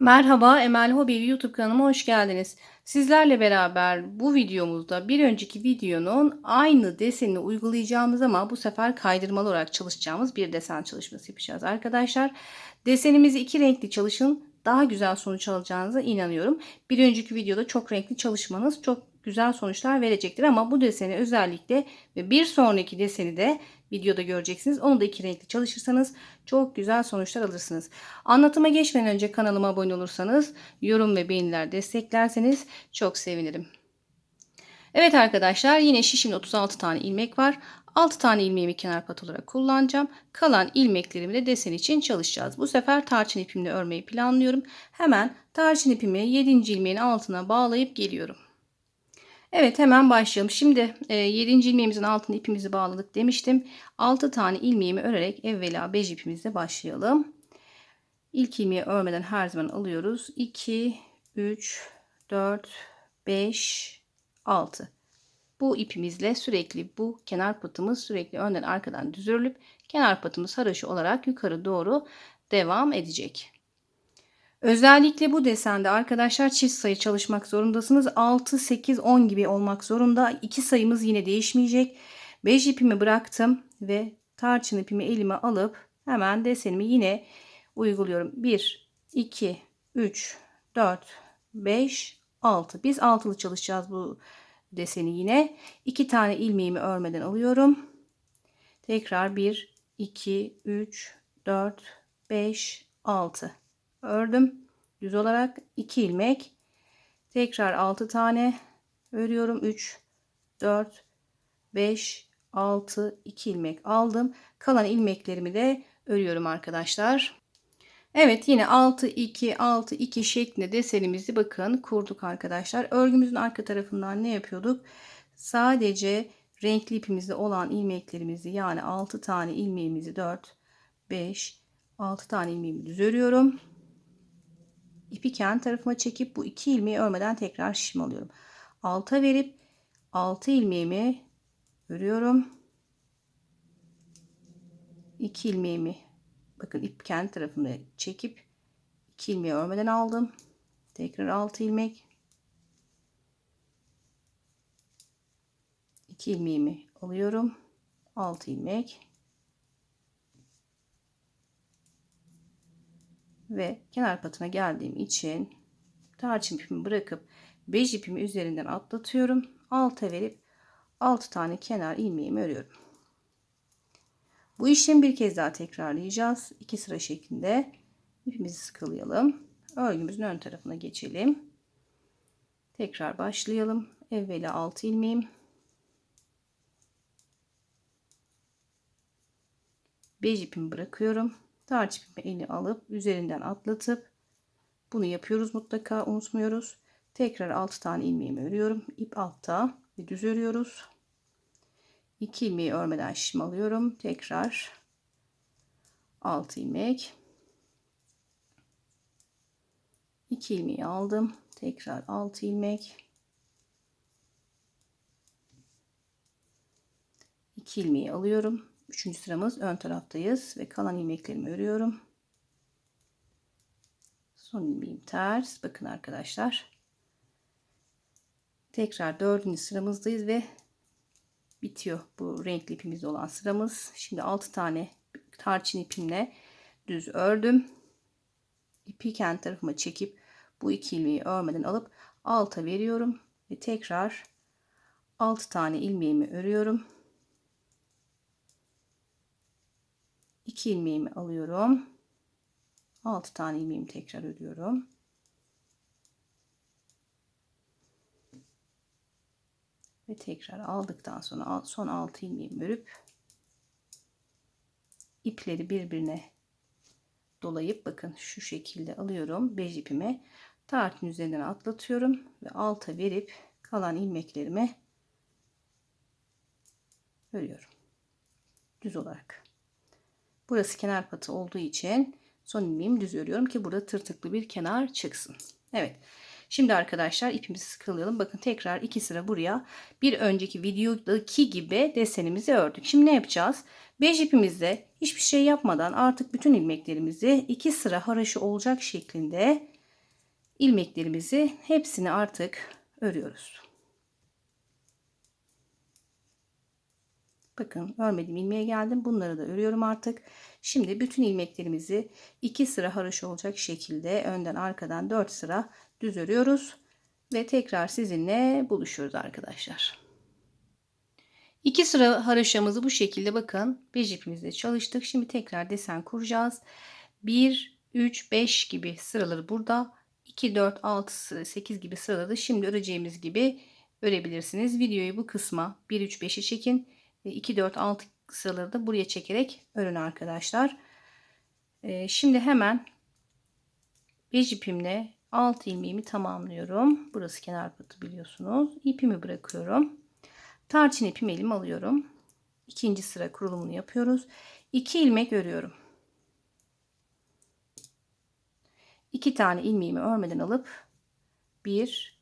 Merhaba Emel Hobi YouTube kanalıma hoş geldiniz. Sizlerle beraber bu videomuzda bir önceki videonun aynı desenini uygulayacağımız ama bu sefer kaydırmalı olarak çalışacağımız bir desen çalışması yapacağız arkadaşlar. Desenimizi iki renkli çalışın daha güzel sonuç alacağınıza inanıyorum. Bir önceki videoda çok renkli çalışmanız çok güzel sonuçlar verecektir ama bu deseni özellikle ve bir sonraki deseni de videoda göreceksiniz. Onu da iki renkli çalışırsanız çok güzel sonuçlar alırsınız. Anlatıma geçmeden önce kanalıma abone olursanız, yorum ve beğeniler desteklerseniz çok sevinirim. Evet arkadaşlar yine şişimde 36 tane ilmek var. 6 tane ilmeğimi kenar pat olarak kullanacağım. Kalan ilmeklerimi de desen için çalışacağız. Bu sefer tarçın ipimle örmeyi planlıyorum. Hemen tarçın ipimi 7. ilmeğin altına bağlayıp geliyorum. Evet hemen başlayalım. Şimdi e, 7. ilmeğimizin altına ipimizi bağladık demiştim. 6 tane ilmeğimi örerek evvela bej ipimizle başlayalım. İlk ilmeği örmeden her zaman alıyoruz. 2, 3, 4, 5, 6. Bu ipimizle sürekli bu kenar patımız sürekli önden arkadan düz örülüp kenar patımız haraşı olarak yukarı doğru devam edecek. Özellikle bu desende arkadaşlar çift sayı çalışmak zorundasınız. 6, 8, 10 gibi olmak zorunda. İki sayımız yine değişmeyecek. Bej ipimi bıraktım ve tarçın ipimi elime alıp hemen desenimi yine uyguluyorum. 1, 2, 3, 4, 5, 6. Biz altılı çalışacağız bu deseni yine. 2 tane ilmeğimi örmeden alıyorum. Tekrar 1, 2, 3, 4, 5, 6 ördüm. Düz olarak 2 ilmek. Tekrar 6 tane örüyorum. 3, 4, 5, 6, 2 ilmek aldım. Kalan ilmeklerimi de örüyorum arkadaşlar. Evet yine 6 2 6 2 şeklinde desenimizi bakın kurduk arkadaşlar. Örgümüzün arka tarafından ne yapıyorduk? Sadece renkli ipimizde olan ilmeklerimizi yani 6 tane ilmeğimizi 4 5 6 tane ilmeğimi düz örüyorum ipi kendi tarafıma çekip bu iki ilmeği örmeden tekrar şişim alıyorum. Alta verip 6 ilmeğimi örüyorum. 2 ilmeğimi bakın ip kendi tarafında çekip 2 ilmeği örmeden aldım. Tekrar 6 ilmek. 2 ilmeğimi alıyorum. 6 ilmek. Ve kenar patına geldiğim için tarçın ipimi bırakıp bej ipimi üzerinden atlatıyorum. Alta verip 6 tane kenar ilmeğimi örüyorum. Bu işlemi bir kez daha tekrarlayacağız. 2 sıra şeklinde ipimizi sıkılayalım. Örgümüzün ön tarafına geçelim. Tekrar başlayalım. Evvela 6 ilmeğim. Bej ipimi bırakıyorum. Tarç ipimi alıp üzerinden atlatıp bunu yapıyoruz mutlaka unutmuyoruz. Tekrar 6 tane ilmeğimi örüyorum. İp altta ve düz örüyoruz. 2 ilmeği örmeden şişim alıyorum. Tekrar 6 ilmek. 2 ilmeği aldım. Tekrar 6 ilmek. 2 ilmeği alıyorum. Üçüncü sıramız ön taraftayız ve kalan ilmeklerimi örüyorum. Son ilmeğim ters. Bakın arkadaşlar. Tekrar dördüncü sıramızdayız ve bitiyor bu renkli ipimizde olan sıramız. Şimdi 6 tane tarçın ipimle düz ördüm. İpi kendi tarafıma çekip bu iki ilmeği örmeden alıp alta veriyorum ve tekrar 6 tane ilmeğimi örüyorum. 2 ilmeğimi alıyorum. 6 tane ilmeğimi tekrar örüyorum. Ve tekrar aldıktan sonra son 6 ilmeğimi örüp ipleri birbirine dolayıp bakın şu şekilde alıyorum. Bej ipimi tartın üzerinden atlatıyorum ve alta verip kalan ilmeklerimi örüyorum. Düz olarak. Burası kenar patı olduğu için son ilmeğimi düz örüyorum ki burada tırtıklı bir kenar çıksın. Evet. Şimdi arkadaşlar ipimizi sıkılayalım. Bakın tekrar iki sıra buraya bir önceki videodaki gibi desenimizi ördük. Şimdi ne yapacağız? Bej ipimizde hiçbir şey yapmadan artık bütün ilmeklerimizi iki sıra haraşı olacak şeklinde ilmeklerimizi hepsini artık örüyoruz. Bakın örmediğim ilmeğe geldim. Bunları da örüyorum artık. Şimdi bütün ilmeklerimizi iki sıra haroşa olacak şekilde önden arkadan 4 sıra düz örüyoruz. Ve tekrar sizinle buluşuyoruz arkadaşlar. İki sıra haroşamızı bu şekilde bakın 5 ipimizle çalıştık. Şimdi tekrar desen kuracağız. 1, 3, 5 gibi sıraları burada. 2, 4, 6, 8 gibi sıraları şimdi öreceğimiz gibi örebilirsiniz. Videoyu bu kısma 1, 3, 5'i çekin. 2, 4, 6 sıraları da buraya çekerek örün arkadaşlar. Ee, şimdi hemen 5 ipimle 6 ilmeğimi tamamlıyorum. Burası kenar patı biliyorsunuz. İpimi bırakıyorum. Tarçın ipimi elime alıyorum. İkinci sıra kurulumunu yapıyoruz. 2 ilmek örüyorum. 2 tane ilmeğimi örmeden alıp 1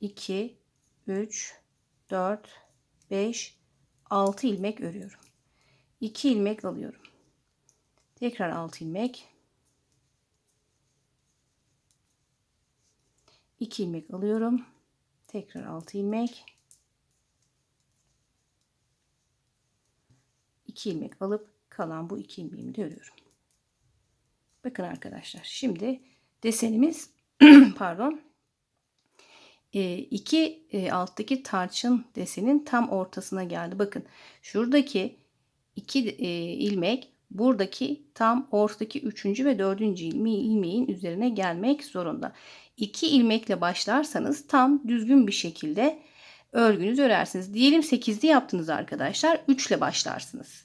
2 3 4 5 6 ilmek örüyorum. 2 ilmek alıyorum. Tekrar 6 ilmek. 2 ilmek alıyorum. Tekrar 6 ilmek. 2 ilmek alıp kalan bu 2 ilmeğimi de örüyorum. Bakın arkadaşlar şimdi desenimiz pardon iki e, alttaki tarçın desenin tam ortasına geldi. Bakın şuradaki iki e, ilmek buradaki tam ortadaki üçüncü ve dördüncü ilmeğin üzerine gelmek zorunda. İki ilmekle başlarsanız tam düzgün bir şekilde örgünüzü örersiniz. Diyelim 8'li yaptınız arkadaşlar. 3 ile başlarsınız.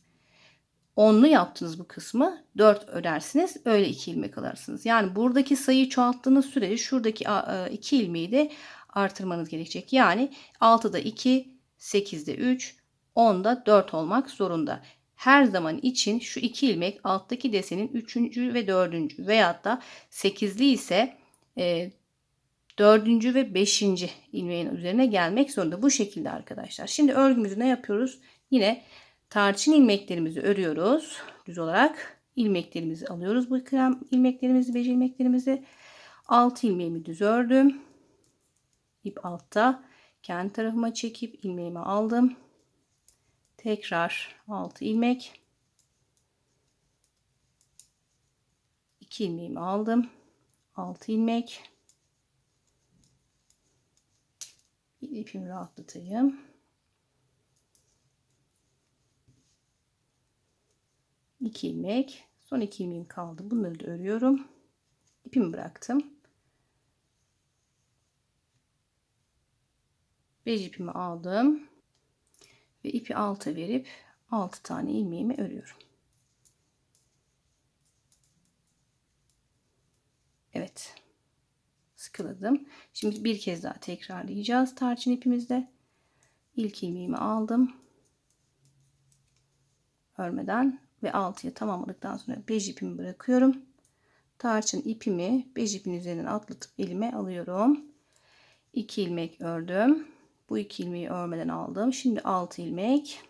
10'lu yaptınız bu kısmı 4 örersiniz. Öyle 2 ilmek alarsınız. Yani buradaki sayıyı çoğalttığınız sürece şuradaki 2 ilmeği de artırmanız gerekecek. Yani 6'da 2, 8'de 3, 10'da 4 olmak zorunda. Her zaman için şu iki ilmek alttaki desenin 3. ve 4. veyahut da 8'li ise e, 4. ve 5. ilmeğin üzerine gelmek zorunda. Bu şekilde arkadaşlar. Şimdi örgümüzü ne yapıyoruz? Yine tarçın ilmeklerimizi örüyoruz. Düz olarak ilmeklerimizi alıyoruz. Bu krem ilmeklerimizi, 5 ilmeklerimizi 6 ilmeğimi düz ördüm ip altta. Kendi tarafıma çekip ilmeğimi aldım. Tekrar 6 ilmek. 2 ilmeğimi aldım. 6 ilmek. İpimi rahatlatayım. İki ilmek. Son iki ilmeğim kaldı. Bunları da örüyorum. İpimi bıraktım 5 ipimi aldım ve ipi alta verip 6 tane ilmeğimi örüyorum. Evet. Sıkıladım. Şimdi bir kez daha tekrarlayacağız tarçın ipimizde. İlk ilmeğimi aldım. Örmeden ve 6'ya tamamladıktan sonra 5 ipimi bırakıyorum. Tarçın ipimi 5 ipin üzerinden atlatıp elime alıyorum. 2 ilmek ördüm. Bu iki ilmeği örmeden aldım. Şimdi 6 ilmek.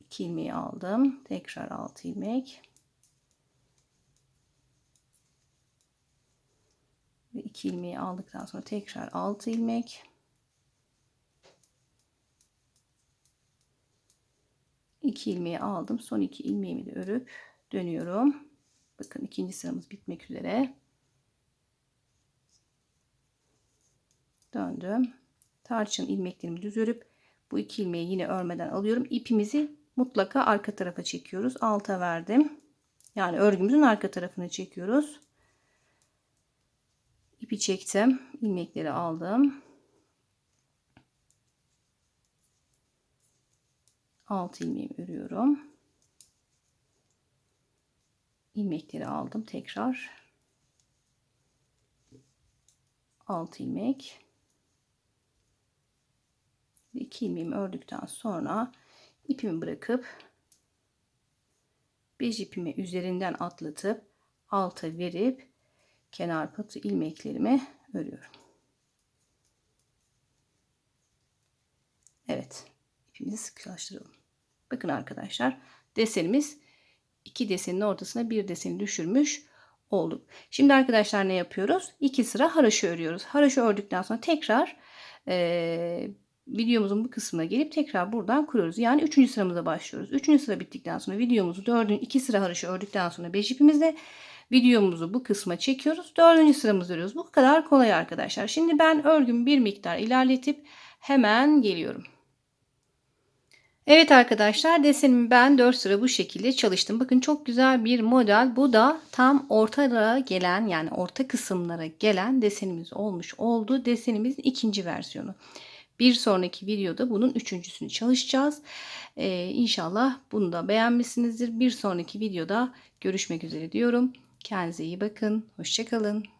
İki ilmeği aldım. Tekrar 6 ilmek. Ve 2 ilmeği aldıktan sonra tekrar 6 ilmek. İki ilmeği aldım. Son iki ilmeğimi de örüp dönüyorum. Bakın ikinci sıramız bitmek üzere. Döndüm. Tarçın ilmeklerimi düz örüp bu iki ilmeği yine örmeden alıyorum. İpimizi mutlaka arka tarafa çekiyoruz. Alta verdim. Yani örgümüzün arka tarafını çekiyoruz. İpi çektim. ilmekleri aldım. Alt ilmeğimi örüyorum. ilmekleri aldım tekrar. Alt ilmek 2 ilmeğimi ördükten sonra ipimi bırakıp 5 ipimi üzerinden atlatıp alta verip kenar patı ilmeklerimi örüyorum. Evet ipimizi sıkılaştıralım. Bakın arkadaşlar desenimiz iki desenin ortasına bir deseni düşürmüş olduk. Şimdi arkadaşlar ne yapıyoruz? İki sıra haraşo örüyoruz. Haraşo ördükten sonra tekrar e, videomuzun bu kısmına gelip tekrar buradan kuruyoruz. Yani üçüncü sıramıza başlıyoruz. Üçüncü sıra bittikten sonra videomuzu dördüncü iki sıra haraşo ördükten sonra beş ipimizle videomuzu bu kısma çekiyoruz. Dördüncü sıramızı örüyoruz. Bu kadar kolay arkadaşlar. Şimdi ben örgümü bir miktar ilerletip hemen geliyorum. Evet arkadaşlar desenimi ben 4 sıra bu şekilde çalıştım. Bakın çok güzel bir model. Bu da tam ortalara gelen yani orta kısımlara gelen desenimiz olmuş oldu. Desenimizin ikinci versiyonu. Bir sonraki videoda bunun üçüncüsünü çalışacağız. Ee, inşallah bunu da beğenmişsinizdir. Bir sonraki videoda görüşmek üzere diyorum. Kendinize iyi bakın. Hoşçakalın.